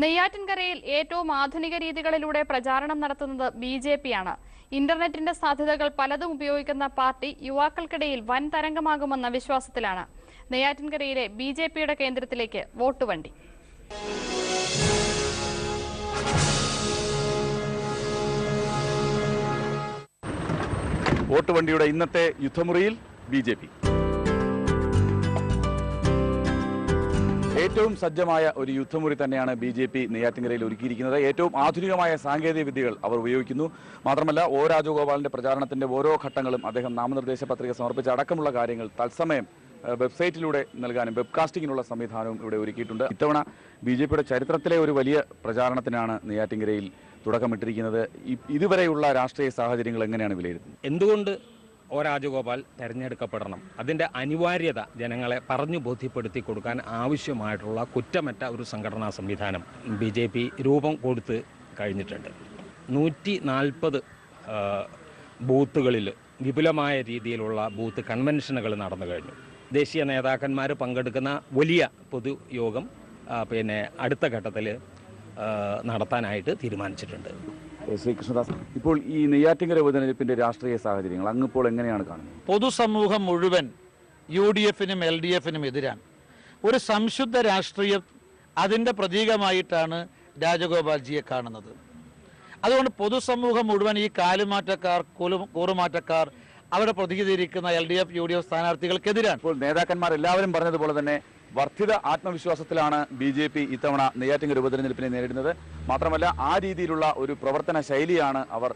നെയ്യാറ്റിൻകരയിൽ ഏറ്റവും ആധുനിക രീതികളിലൂടെ പ്രചാരണം നടത്തുന്നത് ബി ജെ പിയാണ്. ഇന്റർനെറ്റിന്റെ സാധ്യതകൾ പലതും ഉപയോഗിക്കുന്ന പാർട്ടി യുവാക്കൾക്കിടയിൽ വൻ തരംഗമാകുമെന്ന വിശ്വാസത്തിലാണ്. നെയ്യാറ്റിൻകരയിലെ ബി ജെ പിയുടെ കേന്ദ്രത്തിലേക്ക് വോട്ട് വണ്ടി. വോട്ട് ഇന്നത്തെ യുദ്ധമുറിയിൽ ബി ജെ പി. ഏറ്റവും സജ്ജമായ ഒരു യുദ്ധമുറി തന്നെയാണ് ബി ജെ പി നെയ്യാറ്റിൻകരയിൽ ഒരുക്കിയിരിക്കുന്നത്. ഏറ്റവും ആധുനികമായ സാങ്കേതിക വിദ്യകൾ അവർ ഉപയോഗിക്കുന്നു. മാത്രമല്ല ഒ രാജഗോപാലിന്റെ പ്രചാരണത്തിന്റെ ഓരോ ഘട്ടങ്ങളും അദ്ദേഹം നാമനിർദ്ദേശ പത്രിക സമർപ്പിച്ച അടക്കമുള്ള കാര്യങ്ങൾ തത്സമയം വെബ്സൈറ്റിലൂടെ നൽകാനും വെബ്കാസ്റ്റിങ്ങിനുള്ള സംവിധാനവും ഇവിടെ ഒരുക്കിയിട്ടുണ്ട്. ഇത്തവണ ബി ജെ പിയുടെ ചരിത്രത്തിലെ ഒരു വലിയ പ്രചാരണത്തിനാണ് നെയ്യാറ്റിൻകരയിൽ തുടക്കമിട്ടിരിക്കുന്നത്. ഇതുവരെയുള്ള രാഷ്ട്രീയ സാഹചര്യങ്ങൾ എങ്ങനെയാണ് വിലയിരുത്തുന്നത്? എന്തുകൊണ്ട് രാജഗോപാൽ തെരഞ്ഞെടുക്കപ്പെടണം. അതിന്റെ അനിവാര്യത ജനങ്ങളെ പറഞ്ഞു ബോധ്യപ്പെടുത്തി കൊടുക്കാൻ ആവശ്യമായിട്ടുള്ള കുറ്റമറ്റ ഒരു സംഘടനാ സംവിധാനം ബി ജെ പി രൂപം കൊടുത്ത് കഴിഞ്ഞിട്ടുണ്ട്. നൂറ്റി നാൽപ്പത് ബൂത്തുകളിൽ വിപുലമായ രീതിയിലുള്ള ബൂത്ത് കൺവെൻഷനുകൾ നടന്നു കഴിഞ്ഞു. ദേശീയ നേതാക്കന്മാർ പങ്കെടുക്കുന്ന വലിയ പൊതുയോഗം പിന്നെ അടുത്ത ഘട്ടത്തിൽ നടത്താനായിട്ട് തീരുമാനിച്ചിട്ടുണ്ട്. ഏഹ്, ശ്രീ കൃഷ്ണദാസ് ഇപ്പോൾ ഈ നെയ്യാറ്റിങ്കര ഉപതെരഞ്ഞെടുപ്പിന്റെ രാഷ്ട്രീയ സാഹചര്യങ്ങൾ അങ്ങ് ഇപ്പോൾ എങ്ങനെയാണ് കാണുന്നത്? പൊതുസമൂഹം മുഴുവൻ യു ഡി എഫിനും എൽ ഡി എഫിനും എതിരാണ്. ഒരു സംശുദ്ധ രാഷ്ട്രീയം അതിന്റെ പ്രതീകമായിട്ടാണ് രാജഗോപാൽജിയെ കാണുന്നത്. അതുകൊണ്ട് പൊതുസമൂഹം മുഴുവൻ ഈ കാലുമാറ്റക്കാർ കൂലു കൂറുമാറ്റക്കാർ അവിടെ പ്രതികരിക്കുന്ന L D F U D F സ്ഥാനാർത്ഥികൾക്കെതിരാണ്. ഇപ്പോൾ നേതാക്കന്മാർ എല്ലാവരും പറഞ്ഞതുപോലെ തന്നെ വർദ്ധിത ആത്മവിശ്വാസത്തിലാണ് ബി ജെ പി ഇത്തവണ നെയ്യാറ്റിൻകര ഉപതെരഞ്ഞെടുപ്പിനെ നേരിടുന്നത്. മാത്രമല്ല ആ രീതിയിലുള്ള ഒരു പ്രവർത്തന ശൈലിയാണ് അവർ